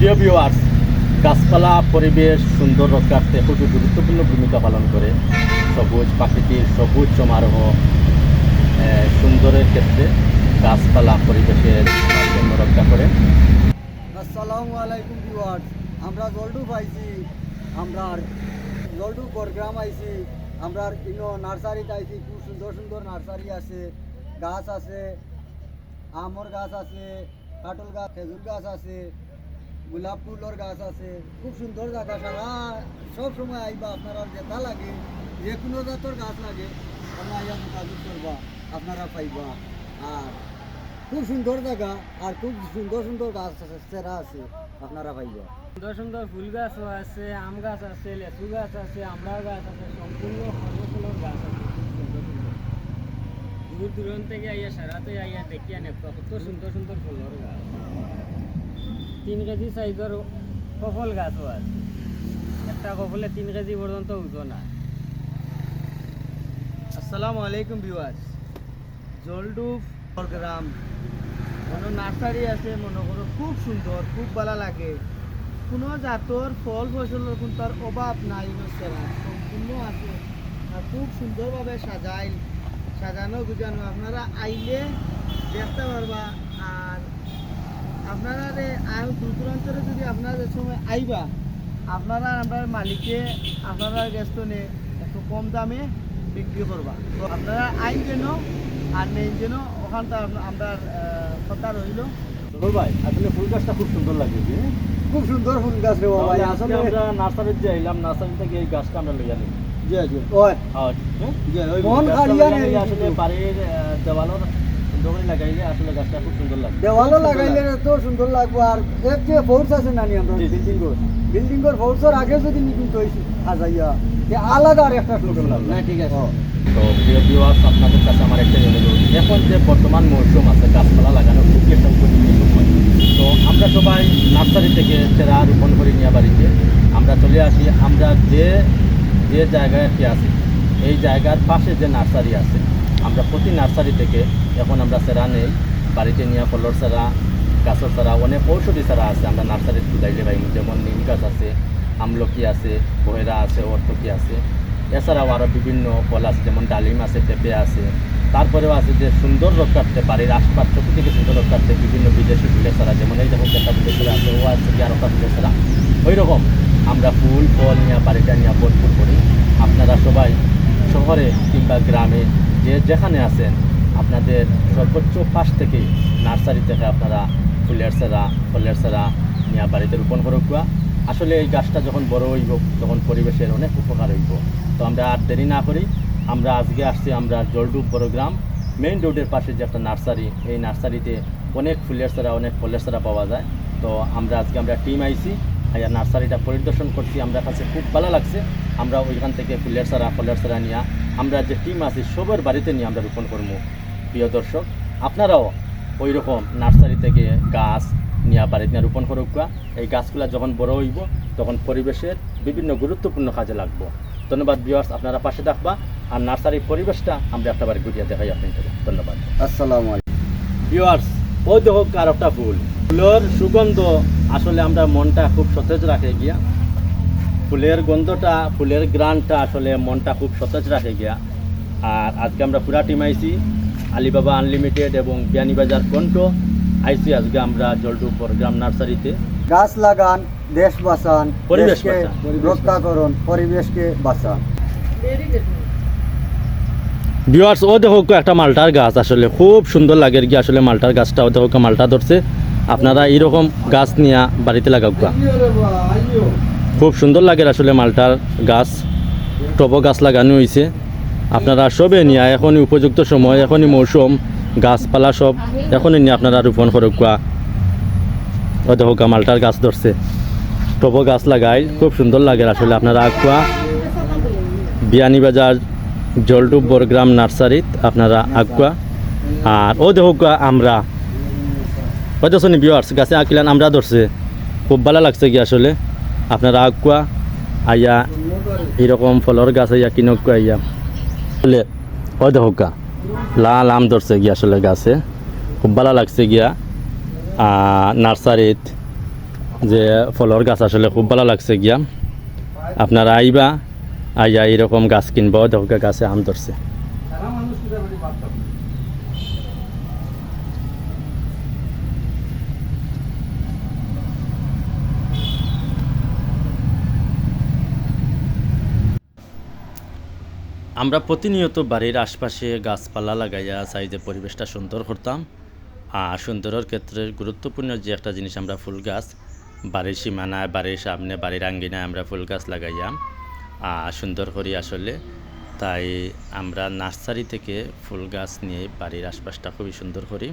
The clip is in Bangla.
প্রিয় ভিউয়ার্স গাছপালা, পরিবেশ, সুন্দর রক্ষার্থে খুবই গুরুত্বপূর্ণ ভূমিকা পালন করে। সবুজ প্রাকৃতিক সবুজ সমারোহ সুন্দরের ক্ষেত্রে গাছপালা, পরিবেশের ভারসাম্য রক্ষা করে। আসসালামু আলাইকুম ভিউয়ার্স আমরা জলডু পাইছি, আমরা জলডু বরগ্রাম আইছি, আমরা ইনো নার্সারিতে আইছি, খুব সুন্দর সুন্দর নার্সারি আছে, গাছ আছে আমর গাছ আছে, কাটল গাছ, খেজুর গাছ আছে গোলাপ ফুলের গাছ আছে, খুব সুন্দর জায়গা সারা সব সময় আইবা, আপনারা যেটা লাগে যে কোনো জাতের গাছ লাগে আপনারা আইয়া যোগাযোগ করবা, আপনারা পাইবা। আর খুব সুন্দর জায়গা, আর খুব সুন্দর সুন্দর গাছ আছে, সেরা আছে, আপনারা পাইবা। সুন্দর সুন্দর ফুল গাছও আছে, আম গাছ আছে, লেচু গাছ আছে আমড়া গাছ আছে, সম্পূর্ণ সর্বফুলের গাছ আছে দূর দূরান্ত থেকে আইয়া, সারাতে আইয়া দেখি আনে কত সুন্দর সুন্দর ফুলের গাছ। তিন কেজি সাইজের কফল গাছও আছে। একটা কফলে তিন কেজি পর্যন্ত ওজন। আছে আসসালামু আলাইকুম ভিউয়ার্স জলডুব গ্রাম মনে নার্সারি আছে, মনে করো খুব সুন্দর খুব ভালো লাগে। কোনো জাতর ফল ফসলের কোন তার অভাব নাই সম্পূর্ণ আছে। আর খুব সুন্দরভাবে সাজাইল সাজানো গুজানো আপনারা আইলে দেখতে পারবা। আর আপনারা আর দূর দূরান্তরে যদি আপনারা সময় আইবা আপনারা আপনার মালিকে একটু কম দামে বিক্রি করবা। তো আপনারা আইন যেন আর নেই যেন ওখানটা কথা রইল। ভাই আসলে ফুল গাছটা খুব সুন্দর লাগে খুব সুন্দর ফুল গাছ রে তাহলে আজকে আমরা নার্সারিতে যে এলাম নার্সারি থেকে এই গাছটা আমরা লইয়া নিই। জি জি ওই। হ্যাঁ? জি ওই মন খালিয়া আসলে বাড়ির দেওয়ালের লাগাইলে আসলে গাছটা খুব সুন্দর লাগে দেওয়ালও লাগাইলে তো সুন্দর লাগবো আর এর যে ফোর্স আছে নানি আমরা। বিল্ডিং বিল্ডিং ফোর্সের আগে যদি তো সাজাইয়া যে আলাদা আর একটা সুন্দর লাগবে। না, ঠিক আছে। তো প্রিয় ভিউয়ার্স আপনাদের কাছে আমার একটা অনুরোধ। এখন যে বর্তমান মৌসুম আছে গাছপালা লাগানো খুবই একটা উপযোগী সময়। তো আমরা সবাই নার্সারি থেকে চেরা রোপণ করে নিয়ে বাড়িতে। আমরা চলে আসি আমরা যে যে জায়গায় আছি এই জায়গার পাশে যে নার্সারি আছে আমরা প্রতি নার্সারি থেকে এখন আমরা চেরা নেই। বাড়িতে নিয়ে ফলর চারা গাছের চারা অনেক ঔষধি চারা আছে। আমরা নার্সারিতে বুঝাইলে পাই। যেমন নিম গাছ আছে, আমলকি আছে বহেরা আছে, অর্থকি আছে। এছাড়াও আরও বিভিন্ন ফল আছে, যেমন ডালিম আছে, পেঁপে আছে। তারপরেও আছে যে সুন্দর রক্ষার্থে বাড়ির আশপাশ থেকে সুন্দর রক্ষার্থে বিভিন্ন বিদেশি ফুলের ছাড়া। যেমন এই যেমন একটা ফুলের ছাড়া আছে, ও আছে কি আরেকটা ফুলের ছাড়া? ওই রকম আমরা ফুল, ফল নিয়ে, বাড়িটা নিয়ে ভরপুর করি। আপনারা সবাই শহরে কিংবা গ্রামে যে যেখানে আছেন আপনাদের সর্বোচ্চ পাশ থেকে নার্সারি থেকে আপনারা ফুলের চারা ফলের চারা নিয়ে বাড়িতে রোপণ করুকা আসলে এই গাছটা যখন বড় হইব, তখন পরিবেশের অনেক উপকার হইব। তো আমরা আর দেরি না করি, আমরা আজকে আসছি আমরা জলডুব বড় গ্রাম। মেইন রোডের পাশে যে একটা নার্সারি, এই নার্সারিতে অনেক ফুলের চারা অনেক ফলের চারা পাওয়া যায়। তো আমরা আজকে আমরা টিম আইছি আর নার্সারিটা পরিদর্শন করছি। আমরা কাছে খুব ভালো লাগছে, আমরা ওইখান থেকে ফুলের চারা ফলের চারা নিয়ে আমরা যে টিম আছি, সবার বাড়িতে নিয়ে আমরা রোপণ করব প্রিয় দর্শক আপনারাও ওই রকম নার্সারি থেকে গাছ নিয়ে বাড়িতে নিয়ে রোপণ করুকা এই গাছগুলো যখন বড় হইব তখন পরিবেশের বিভিন্ন গুরুত্বপূর্ণ কাজে লাগবো। ধন্যবাদ ভিউয়ার্স আপনারা পাশে থাকবা। আর নার্সারির পরিবেশটা আমরা একটা বাড়ি ঘুরিয়ে দেখাই আপনাদের। ধন্যবাদ। আসসালামু আলাইকুম। ভিউয়ার্স ও দেখো কার একটা ফুল। ফুলের সুগন্ধ আসলে আমরা মনটা খুব সতেজ রাখে গিয়া। ফুলের গন্ধটা ফুলের গ্রানটা আসলে মনটা খুব সতেজ রাখে গিয়া। আর আজকে আমরা পুরা টিম আইছি। আলিবাবা আনলিমিটেড এবং বিয়ানীবাজার কণ্ঠ আইসি আজকে আমরা জলডুপুর গ্রাম নার্সারিতে গাছ লাগান দেশ বাঁচান পরিবেশ দেশকে রক্ষা করুন পরিবেশকে বাঁচান। ভিউয়ার্স ও দেখো একটা মালটার গাছ আসলে খুব সুন্দর লাগে গিয়ে আসলে মালটার গাছটা ও দেখো মালটা ধরছে। আপনারা এইরকম গাছ নিয়ে বাড়িতে লাগাও খুব সুন্দর লাগে আসলে মালটার গাছ। টব গাছ লাগানো হয়েছে আপনারা সবে নিয়ে এখনই উপযুক্ত সময়, এখনই মৌসুম, গাছপালা সব, এখনই নিয়ে আপনারা রোপণ করুকা ও দেখো মালটার গাছ ধরছে। টব গাছ লাগাই, খুব সুন্দর লাগে আসলে আপনারা আকুয়া। বিয়ানীবাজার জলডুব বরগ্রাম নার্সারিত আপনারা আগুয়া আর ও দেখুক আমরা। ওই তো শুনি বিয়ার্স গাছে আঁকিলান, আমরা ধরছে। খুব ভালো লাগছে কি আসলে। আপনারা আগুয়া আইয়া, এরকম ফলর গাছ আইয়া কিনক আইয়া। বলে ও দেখুক লাল আম ধরছে গিয়া আসলে গাছে। খুব ভালো লাগছে গিয়া। নার্সারিত যে ফলর গাছ আসলে খুব ভালো লাগছে গিয়া। আপনারা আইবা, আইয়া এরকম গাছ কিনবো। দেখো গাছে আম ধরছে। আমরা প্রতিনিয়ত বাড়ির আশপাশে গাছপালা লাগাইয়া চাই যে পরিবেশটা সুন্দর করতাম। আর সুন্দরের ক্ষেত্রে গুরুত্বপূর্ণ যে একটা জিনিস আমরা ফুল গাছ, বাড়ির সীমানায়, বাড়ির সামনে, বাড়ির আঙ্গিনায় আমরা ফুল গাছ লাগাইয়াম। আর সুন্দর করি আসলে। তাই আমরা নার্সারি থেকে ফুল গাছ নিয়ে বাড়ির আশপাশটা খুবই সুন্দর করি।